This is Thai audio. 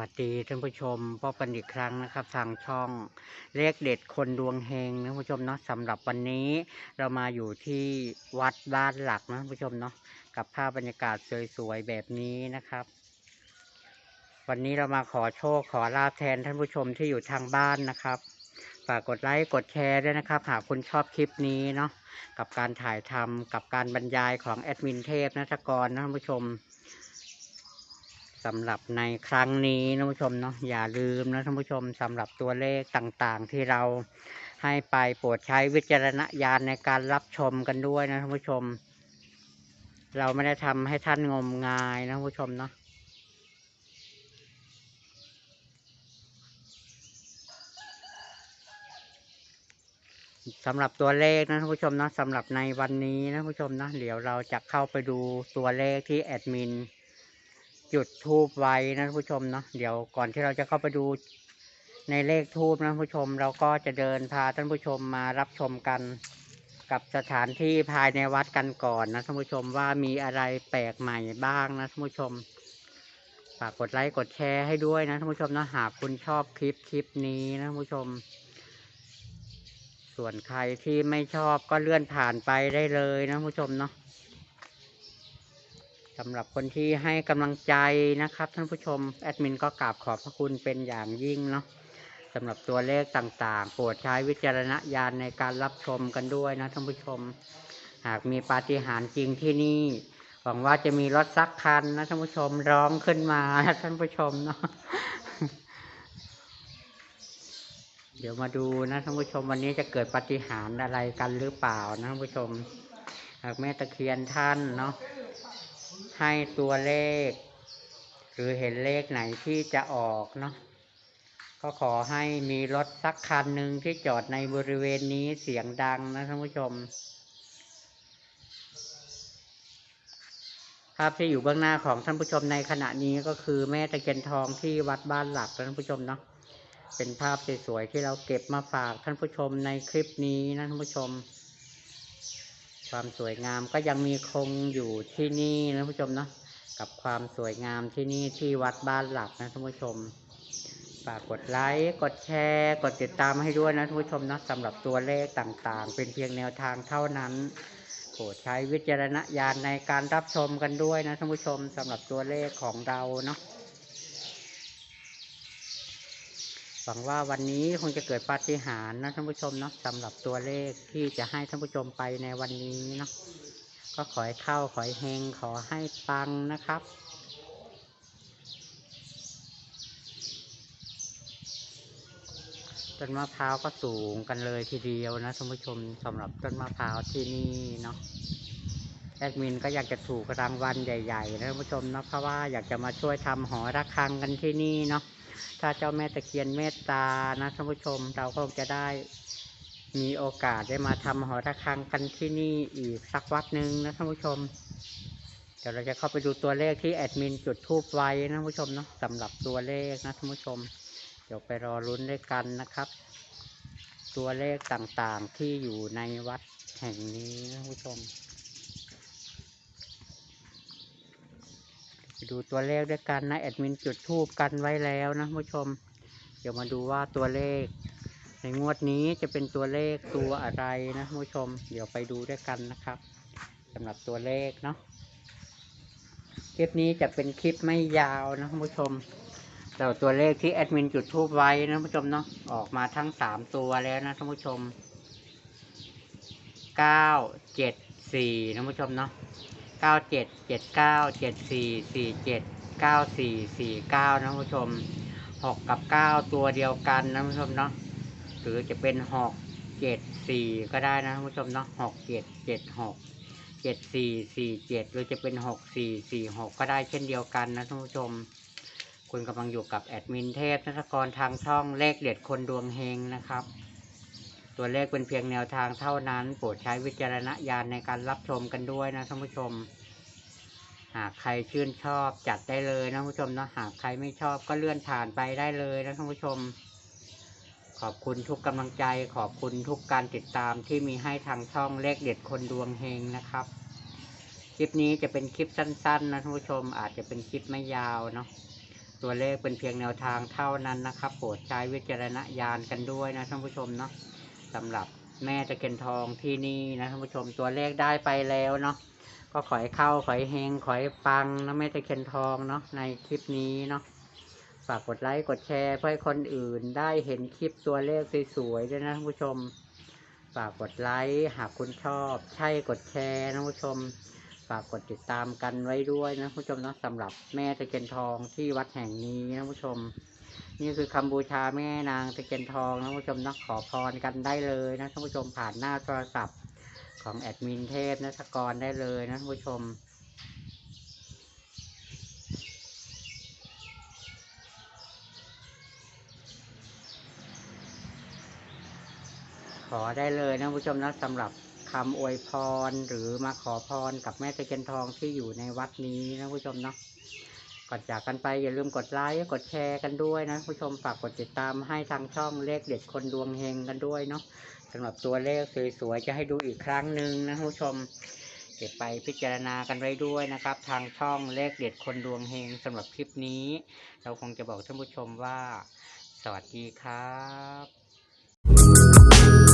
วัสดีท่านผู้ชมพบกันอีกครั้งนะครับ ทางช่องเลขเด็ดคนดวงเฮงนะท่านผู้ชมเนาะสำหรับวันนี้เรามาอยู่ที่วัดบ้านหลักนะท่านผู้ชมเนาะกับภาพบรรยากาศสวยๆแบบนี้นะครับ วันนี้เรามาขอโชคขอลาบแทนท่านผู้ชมที่อยู่ทางบ้านนะครับฝากกดไลค์กดแชร์ด้วยนะครับ หากคุณชอบคลิปนี้เนาะกับการถ่ายทำกับการบรรยายของแอดมินเทพนัทกรนะท่านผู้ชม สำหรับในครั้งนี้นะท่านผู้ชมเนาะอย่าลืมนะท่านผู้ชมสำหรับตัวเลขต่างๆ ที่เราให้ไปโปรดใช้วิจารณญาณในการรับชมกันด้วยนะท่านผู้ชม เราไม่ได้ทำให้ท่านงมงายนะท่านผู้ชมเนาะสำหรับตัวเลขนะท่านผู้ชมเนาะสำหรับในวันนี้นะท่านผู้ชมนะเดี๋ยวเราจะเข้าไปดูตัวเลขที่แอดมิน จุดทูบไว้นะท่านผู้ชมเนาะเดี๋ยวก่อนที่เราจะเข้าไปดูในเลขทูบนะท่านผู้ชม เราก็จะเดินพาท่านผู้ชมมารับชมกันกับสถานที่ภายในวัดกันก่อนนะท่านผู้ชมว่ามีอะไรแปลกใหม่บ้างนะท่านผู้ชมฝากกดไลค์กดแชร์ให้ด้วยนะท่านผู้ชมนะหากคุณชอบคลิปคลิปนี้นะท่านผู้ชม ส่วนใครที่ไม่ชอบก็เลื่อนผ่านไปได้เลยนะท่านผู้ชมเนาะ สำหรับคนที่ให้กำลังใจนะครับ ท่านผู้ชมแอดมินก็กราบขอบพระคุณเป็นอย่างยิ่งเนาะสำหรับตัวเลขต่างๆ โปรดใช้วิจารณญาณในการรับชมกันด้วยนะท่านผู้ชม หากมีปาฏิหาริย์จริงที่นี่ หวังว่าจะมีรถซักคันนะท่านผู้ชมร้องขึ้นมานะท่านผู้ชมเนาะเดี๋ยวมาดูนะท่านผู้ชมวันนี้จะเกิดปาฏิหาริย์อะไรกันหรือเปล่านะท่านผู้ชม หากแม่ตะเคียนท่านเนาะ ให้ตัวเลข หรือเห็นเลขไหนที่จะออกเนาะก็ขอให้มีรถสักคันหนึ่งที่จอดในบริเวณนี้เสียงดังนะท่านผู้ชม ภาพที่อยู่เบื้องหน้าของท่านผู้ชมในขณะนี้ก็คือแม่ตะเคียนทองที่วัดบ้านหลักนะท่านผู้ชมเนาะเป็นภาพสวยๆที่เราเก็บมาฝากท่านผู้ชมในคลิปนี้นะท่านผู้ชม ความสวยงามก็ยังมีคงอยู่ที่นี่นะผู้ชมเนาะกับความสวยงามที่นี่ที่วัดบ้านหลักนะท่านผู้ชมฝากกดไลค์กดแชร์กดติดตามให้ด้วยนะท่านผู้ชมเนาะสำหรับตัวเลขต่างๆ เป็นเพียงแนวทางเท่านั้นโปรดใช้วิจารณญาณในการรับชมกันด้วยนะท่านผู้ชมสำหรับตัวเลขของเราเนาะ หวังว่าวันนี้คงจะเกิดปาฏิหาริย์นะท่านผู้ชมเนาะสำหรับตัวเลขที่จะให้ท่านผู้ชมไปในวันนี้เนาะก็ขอให้เข้าขอให้เฮงขอให้ปังนะครับต้นมะพร้าวก็สูงกันเลยทีเดียวนะท่านผู้ชมสำหรับต้นมะพร้าวที่นี่เนาะแอดมินก็อยากจะถูกรางวัลใหญ่ๆนะท่านผู้ชมเนาะเพราะว่าอยากจะมาช่วยทำหอระฆังกันที่นี่เนาะ ถ้าเจ้าแม่ตะเคียนเมตตานะท่านผู้ชมเราคงจะได้มีโอกาสได้มาทำหอระฆังกันที่นี่อีกสักวัดหนึ่งนะท่านผู้ชม เดี๋ยวเราจะเข้าไปดูตัวเลขที่แอดมินจุดทูบไว้นะท่านผู้ชมเนาะสำหรับตัวเลขนะท่านผู้ชม เดี๋ยวไปรอรุ้นด้วยกันนะครับ ตัวเลขต่างๆที่อยู่ในวัดแห่งนี้นะท่านผู้ชม ไป ดูตัวเลขด้วยกันนะแอดมินจุดทูบกันไว้แล้วนะผู้ชม เดี๋ยวมาดูว่าตัวเลข ในงวดนี้จะเป็นตัวเลขตัวอะไรนะผู้ชม เดี๋ยวไปดูด้วยกันนะครับสำหรับตัวเลขเนาะคลิปนี้จะเป็นคลิปไม่ยาวนะผู้ชมแต่ตัวเลขที่แอดมินจุดทูบไว้นะผู้ชมเนาะออกมาทั้งสามตัวแล้วนะท่านผู้ชมเก้าเจ็ดสี่นะผู้ชมเนาะ เก้าเจ็ดเจ็ดเก้าเจ็ดสี่สี่เจ็ดเก้าสี่สี่เก้านะผู้ชมหกกับเก้าตัวเดียวกันนะผู้ชมเนาะหรือจะเป็นหกเจ็ดสี่ก็ได้นะผู้ชมเนาะหกเจ็ดเจ็ดหกเจ็ดสี่สี่เจ็ดหรือจะเป็นหกสี่สี่หกก็ได้เช่นเดียวกันนะท่านผู้ชม คุณกำลังอยู่กับแอดมินเทพนัทกรทางช่องเลขเด็ดคนดวงเฮงนะครับ ตัวเลขเป็นเพียงแนวทางเท่านั้น โปรดใช้วิจารณญาณในการรับชมกันด้วยนะท่านผู้ชม หากใครชื่นชอบจัดได้เลยนะท่านผู้ชมเนาะหากใครไม่ชอบก็เลื่อนผ่านไปได้เลยนะท่านผู้ชม ขอบคุณทุกกำลังใจ ขอบคุณทุกการติดตามที่มีให้ทางช่องเลขเด็ดคนดวงเฮงนะครับ คลิปนี้จะเป็นคลิปสั้น ๆ นะท่านผู้ชม อาจจะเป็นคลิปไม่ยาวเนาะตัวเลขเป็นเพียงแนวทางเท่านั้นนะครับ โปรดใช้วิจารณญาณกันด้วยนะท่านผู้ชมเนาะ สำหรับแม่ตะเคียนทองที่นี่นะท่านผู้ชมตัวเลขได้ไปแล้วเนาะก็ขอให้เข้าขอให้เฮงขอให้ปังนะแม่ตะเคียนทองเนาะในคลิปนี้เนาะฝากกดไลค์กดแชร์เพื่อให้คนอื่นได้เห็นคลิปตัวเลขสวยๆด้วยนะท่านผู้ชม ฝากกดไลค์หากคุณชอบ ใช่กดแชร์นะผู้ชม ฝากกดติดตามกันไว้ด้วยนะผู้ชมเนาะสำหรับแม่ตะเคียนทองที่วัดแห่งนี้นะผู้ชม นี่คือคำบูชาแม่นางตะเคียนทองนะผู้ชมนาะขอพรกันได้เลยนะท่านผู้ชมผ่านหน้าโทรศัพท์ของแอดมินเทพนัทกรได้เลยนะท่านผู้ชมขอได้เลยนะผู้ชมนะสำหรับคำอวยพรหรือมาขอพรกับแม่ตะเคียนทองที่อยู่ในวัดนี้นะผู้ชมเนาะ ก่อนจากกันไปอย่าลืมกดไลค์กดแชร์กันด้วยนะผู้ชมฝากกดติดตามให้ทางช่องเลขเด็ดคนดวงเฮงกันด้วยเนาะสำหรับตัวเลขสวยๆจะให้ดูอีกครั้งหนึ่งนะผู้ชมเก็บไปพิจารณากันไว้ด้วยนะครับ ทางช่องเลขเด็ดคนดวงเฮงสำหรับคลิปนี้ เราคงจะบอกท่านผู้ชมว่า สวัสดีครับ